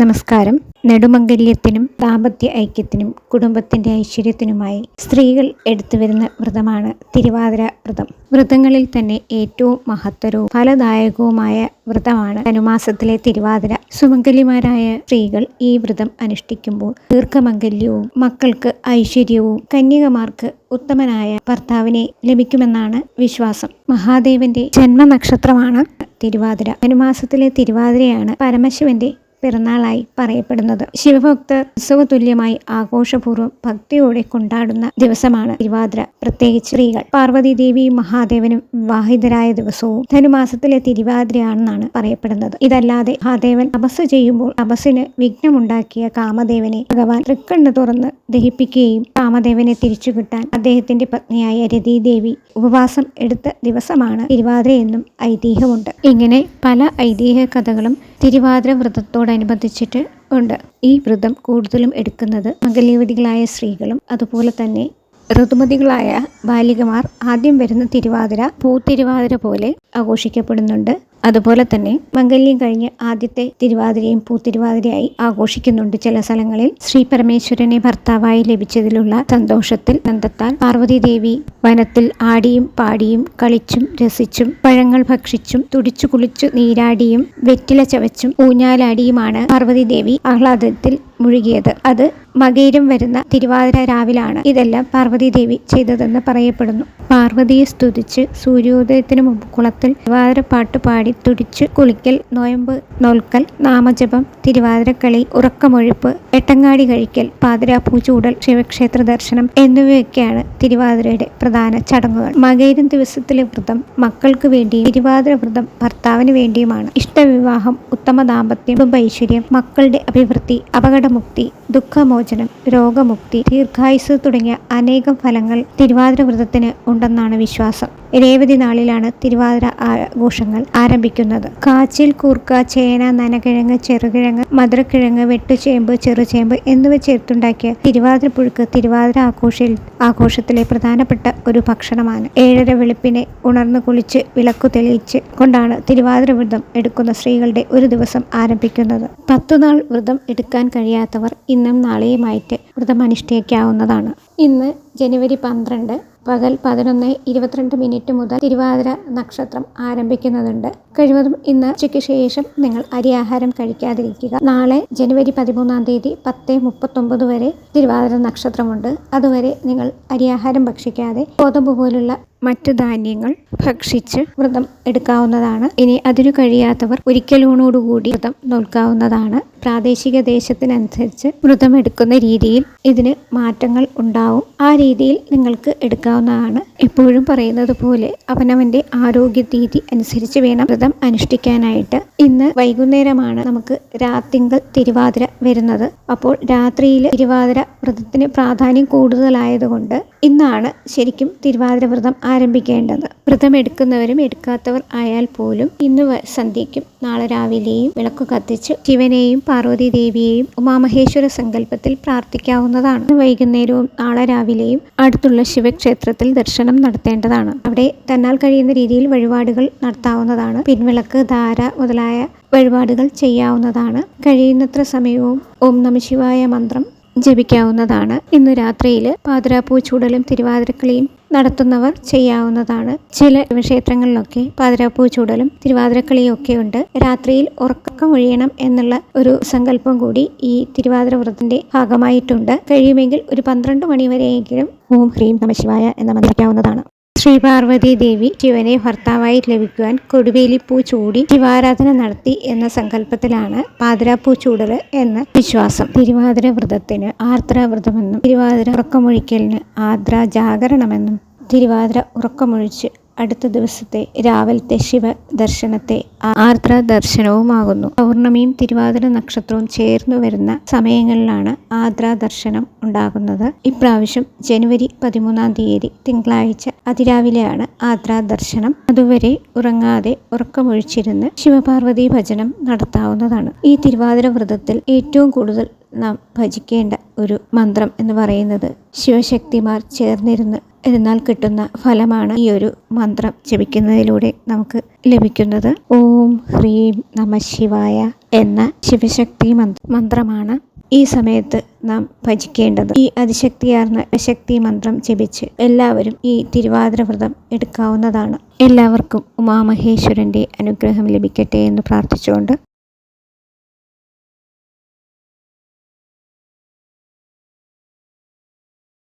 നമസ്കാരം. നെടുമംഗല്യത്തിനും ദാമ്പത്യ ഐക്യത്തിനും കുടുംബത്തിന്റെ ഐശ്വര്യത്തിനുമായി സ്ത്രീകൾ എടുത്തുവരുന്ന വ്രതമാണ് തിരുവാതിര വ്രതം. വ്രതങ്ങളിൽ തന്നെ ഏറ്റവും മഹത്തരവും ഫലദായകവുമായ വ്രതമാണ് ധനുമാസത്തിലെ തിരുവാതിര. സുമംഗലിമാരായ സ്ത്രീകൾ ഈ വ്രതം അനുഷ്ഠിക്കുമ്പോൾ ദീർഘമംഗല്യവും മക്കൾക്ക് ഐശ്വര്യവും കന്യകമാർക്ക് ഉത്തമനായ ഭർത്താവിനെ ലഭിക്കുമെന്നാണ് വിശ്വാസം. മഹാദേവന്റെ ജന്മനക്ഷത്രമാണ് തിരുവാതിര. ധനുമാസത്തിലെ തിരുവാതിരയാണ് പരമശിവന്റെ പിറന്നാളായി പറയപ്പെടുന്നത്. ശിവഭക്തർ ഉത്സവതുല്യമായി ആഘോഷപൂർവം ഭക്തിയോടെ കൊണ്ടാടുന്ന ദിവസമാണ് തിരുവാതിര. പ്രത്യേകിച്ച് സ്ത്രീകൾ. പാർവതി ദേവിയും മഹാദേവനും വിവാഹിതരായ ദിവസവും ധനുമാസത്തിലെ തിരുവാതിരയാണെന്നാണ് പറയപ്പെടുന്നത്. ഇതല്ലാതെ മഹാദേവൻ തപസ് ചെയ്യുമ്പോൾ തപസ്സിന് വിഘ്നമുണ്ടാക്കിയ കാമദേവനെ ഭഗവാൻ തൃക്കണ്ണ് തുറന്ന് ദഹിപ്പിക്കുകയും കാമദേവനെ തിരിച്ചു കിട്ടാൻ അദ്ദേഹത്തിന്റെ പത്നിയായ രതീദേവി ഉപവാസം എടുത്ത ദിവസമാണ് തിരുവാതിരയെന്നും ഐതിഹ്യമുണ്ട്. ഇങ്ങനെ പല ഐതിഹ്യ കഥകളും തിരുവാതിര വ്രതത്തോടനുബന്ധിച്ചിട്ട് ഉണ്ട്. ഈ വ്രതം കൂടുതലും എടുക്കുന്നത് മംഗല്യവതികളായ സ്ത്രീകളും അതുപോലെ തന്നെ ഋതുമതികളായ ബാലികമാർ ആദ്യം വരുന്ന തിരുവാതിര പൂത്തിരുവാതിര പോലെ ആഘോഷിക്കപ്പെടുന്നുണ്ട്. അതുപോലെ തന്നെ മംഗല്യം കഴിഞ്ഞ് ആദ്യത്തെ തിരുവാതിരയും പൂത്തിരുവാതിരയായി ആഘോഷിക്കുന്നുണ്ട് ചില സ്ഥലങ്ങളിൽ. ശ്രീ പരമേശ്വരനെ ഭർത്താവായി ലഭിച്ചതിലുള്ള സന്തോഷത്തിൽ ബന്ധത്താൽ പാർവതി ദേവി വനത്തിൽ ആടിയും പാടിയും കളിച്ചും രസിച്ചും പഴങ്ങൾ ഭക്ഷിച്ചും തുടിച്ചു കുളിച്ചു നീരാടിയും വെറ്റില ചവച്ചും ഊഞ്ഞാലാടിയുമാണ് പാർവതി ദേവി ആഹ്ലാദത്തിൽ മുഴുകിയത്. അത് മകയിരം വരുന്ന തിരുവാതിര രാവിലാണ് ഇതെല്ലാം പാർവതീദേവി ചെയ്തതെന്ന് പറയപ്പെടുന്നു. പാർവതിയെ സ്തുതിച്ച് സൂര്യോദയത്തിന് മുമ്പ് കുളത്തിൽ തിരുവാതിര പാട്ട് പാടി തുടിച്ച് കുളിക്കൽ നോയമ്പ് നോൽക്കൽ നാമജപം തിരുവാതിരക്കളി ഉറക്കമൊഴിപ്പ് എട്ടങ്ങാടി കഴിക്കൽ പാതിരാപ്പൂ ചൂടൽ ശിവക്ഷേത്ര ദർശനം എന്നിവയൊക്കെയാണ് തിരുവാതിരയുടെ പ്രധാന ചടങ്ങുകൾ. മകയിരം ദിവസത്തിലെ വ്രതം മക്കൾക്ക് വേണ്ടിയും തിരുവാതിര വ്രതം ഭർത്താവിന് വേണ്ടിയുമാണ്. ഇഷ്ടവിവാഹം ഉത്തമ ദാമ്പത്യം കുടുംബ ഐശ്വര്യം മക്കളുടെ അഭിവൃദ്ധി അപകടമുക്തി ദുഃഖമോചനം രോഗമുക്തി ദീർഘായുസ് തുടങ്ങിയ അനേകം ഫലങ്ങൾ തിരുവാതിര വ്രതത്തിന് ഉണ്ടെന്നാണ് വിശ്വാസം. രേവതി നാളിലാണ് തിരുവാതിര ആഘോഷങ്ങൾ ആരംഭിക്കുന്നത്. കാച്ചിൽ കൂർക്ക ചേന നനകിഴങ്ങ് ചെറുകിഴങ്ങ് മധുരക്കിഴങ്ങ് വെട്ടുചേമ്പ് ചെറുചേമ്പ് എന്നിവ ചേർത്തുണ്ടാക്കിയ തിരുവാതിര പുഴുക്ക് തിരുവാതിര ആഘോഷയിൽ ആഘോഷത്തിലെ പ്രധാനപ്പെട്ട ഒരു ഭക്ഷണമാണ്. ഏഴര വെളുപ്പിനെ ഉണർന്നു കുളിച്ച് വിളക്കു തെളിയിച്ച് കൊണ്ടാണ് തിരുവാതിര വ്രതം എടുക്കുന്ന സ്ത്രീകളുടെ ഒരു ദിവസം ആരംഭിക്കുന്നത്. പത്തുനാൾ വ്രതം എടുക്കാൻ കഴിയാത്തവർ ഇന്നും നാളെയുമായിട്ട് വ്രതം അനുഷ്ഠിക്കാവുന്നതാണ് ഇന്ന് ജനുവരി പന്ത്രണ്ട് പകൽ പതിനൊന്ന് ഇരുപത്തിരണ്ട് മിനിറ്റ് മുതൽ തിരുവാതിര നക്ഷത്രം ആരംഭിക്കുന്നതുണ്ട്. കഴിവതും ഇന്ന് ഉച്ചയ്ക്ക് ശേഷം നിങ്ങൾ അരിയാഹാരം കഴിക്കാതിരിക്കുക. നാളെ ജനുവരി പതിമൂന്നാം തീയതി പത്ത് മുപ്പത്തൊമ്പത് വരെ തിരുവാതിര നക്ഷത്രമുണ്ട്. അതുവരെ നിങ്ങൾ അരിയാഹാരം ഭക്ഷിക്കാതെ ഗോതമ്പ് പോലുള്ള മറ്റു ധാന്യങ്ങൾ ഭക്ഷിച്ച് വ്രതം എടുക്കാവുന്നതാണ്. ഇനി അതിനു കഴിയാത്തവർ ഒരിക്കലൂണോടുകൂടി വ്രതം നോൽക്കാവുന്നതാണ്. പ്രാദേശിക ദേശത്തിനനുസരിച്ച് വ്രതം എടുക്കുന്ന രീതിയിൽ ഇതിന് മാറ്റങ്ങൾ ഉണ്ടാവും. ആ രീതിയിൽ നിങ്ങൾക്ക് എടുക്കാവുന്നതാണ്. എപ്പോഴും പറയുന്നത് പോലെ അവനവന്റെ ആരോഗ്യ രീതി അനുസരിച്ച് വേണം വ്രതം അനുഷ്ഠിക്കാനായിട്ട് ഇന്ന് വൈകുന്നേരമാണ് നമുക്ക് രാത്തിങ്കൾ തിരുവാതിര വരുന്നത്. അപ്പോൾ രാത്രിയിൽ തിരുവാതിര വ്രതത്തിന് പ്രാധാന്യം കൂടുതലായതുകൊണ്ട് ഇന്നാണ് ശരിക്കും തിരുവാതിര വ്രതം ആരംഭിക്കേണ്ടത്. വ്രതം എടുക്കുന്നവരും എടുക്കാത്തവർ ആയാൽ പോലും ഇന്ന് സന്ധ്യയ്ക്കും നാളെ രാവിലെയും വിളക്ക് കത്തിച്ച് ശിവനെയും പാർവതി ദേവിയെയും ഉമാമഹേശ്വര സങ്കല്പത്തിൽ പ്രാർത്ഥിക്കാവുന്നതാണ്. വൈകുന്നേരവും നാളെ രാവിലെയും അടുത്തുള്ള ശിവക്ഷേത്രത്തിൽ ദർശനം നടത്തേണ്ടതാണ്. അവിടെ തന്നാൽ കഴിയുന്ന രീതിയിൽ വഴിപാടുകൾ നടത്താവുന്നതാണ്. പിൻവിളക്ക് ധാര മുതലായ വഴിപാടുകൾ ചെയ്യാവുന്നതാണ്. കഴിയുന്നത്ര സമയവും ഓം നമശിവായ മന്ത്രം ജപിക്കാവുന്നതാണ്. ഇന്ന് രാത്രിയിൽ പാതിരാപ്പൂ ചൂടലും തിരുവാതിരക്കളിയും നടത്തുന്നവർ ചെയ്യാവുന്നതാണ്. ചില ക്ഷേത്രങ്ങളിലൊക്കെ പാതിരാപ്പൂ ചൂടലും തിരുവാതിരക്കളിയും ഒക്കെ ഉണ്ട്. രാത്രിയിൽ ഉറക്കം ഒഴിയണം എന്നുള്ള ഒരു സങ്കല്പം കൂടി ഈ തിരുവാതിര വ്രതത്തിന്റെ ഭാഗമായിട്ടുണ്ട്. കഴിയുമെങ്കിൽ ഒരു പന്ത്രണ്ട് മണി വരെയെങ്കിലും ഓം ഹ്രീം നമശിവായ എന്ന് മന്ത്രിക്കാവുന്നതാണ് ശ്രീ പാർവതി ദേവി ശിവനെ ഭർത്താവായി ലഭിക്കുവാൻ കൊടുവേലിപ്പൂ ചൂടി ശിവാരാധന നടത്തി എന്ന സങ്കല്പത്തിലാണ് പാതിരാപ്പൂ ചൂടൽ എന്ന വിശ്വാസം. തിരുവാതിര വ്രതത്തിന് ആർദ്ര വ്രതമെന്നും തിരുവാതിര ഉറക്കമൊഴിക്കലിന് ആർദ്ര ജാഗരണമെന്നും തിരുവാതിര ഉറക്കമൊഴിച്ച് അടുത്ത ദിവസത്തെ രാവിലത്തെ ശിവ ദർശനത്തെ ആർദ്ര ദർശനവുമാകുന്നു പൗർണമിയും തിരുവാതിര നക്ഷത്രവും ചേർന്നു വരുന്ന സമയങ്ങളിലാണ് ആർദ്ര ദർശനം ഉണ്ടാകുന്നത്. ഇപ്രാവശ്യം ജനുവരി പതിമൂന്നാം തീയതി തിങ്കളാഴ്ച അതിരാവിലെയാണ് ആർദ്ര ദർശനം അതുവരെ ഉറങ്ങാതെ ഉറക്കമൊഴിച്ചിരുന്ന് ശിവപാർവതി ഭജനം നടത്താവുന്നതാണ്. ഈ തിരുവാതിര വ്രതത്തിൽ ഏറ്റവും കൂടുതൽ നാം ഭജിക്കേണ്ട ഒരു മന്ത്രം എന്ന് പറയുന്നത് ശിവശക്തിമാർ ചേർന്നിരുന്ന് ഇരുന്നാൽ കിട്ടുന്ന ഫലമാണ് ഈ ഒരു മന്ത്രം ജപിക്കുന്നതിലൂടെ നമുക്ക് ലഭിക്കുന്നത്. ഓം ഹ്രീം നമ ശിവായ എന്ന ശിവശക്തി മന്ത്രമാണ് ഈ സമയത്ത് നാം ഭജിക്കേണ്ടത്. ഈ അതിശക്തിയാർന്ന ശക്തി മന്ത്രം ജപിച്ച് എല്ലാവരും ഈ തിരുവാതിര വ്രതം എടുക്കാവുന്നതാണ്. എല്ലാവർക്കും ഉമാമഹേശ്വരന്റെ അനുഗ്രഹം ലഭിക്കട്ടെ എന്ന് പ്രാർത്ഥിച്ചുകൊണ്ട്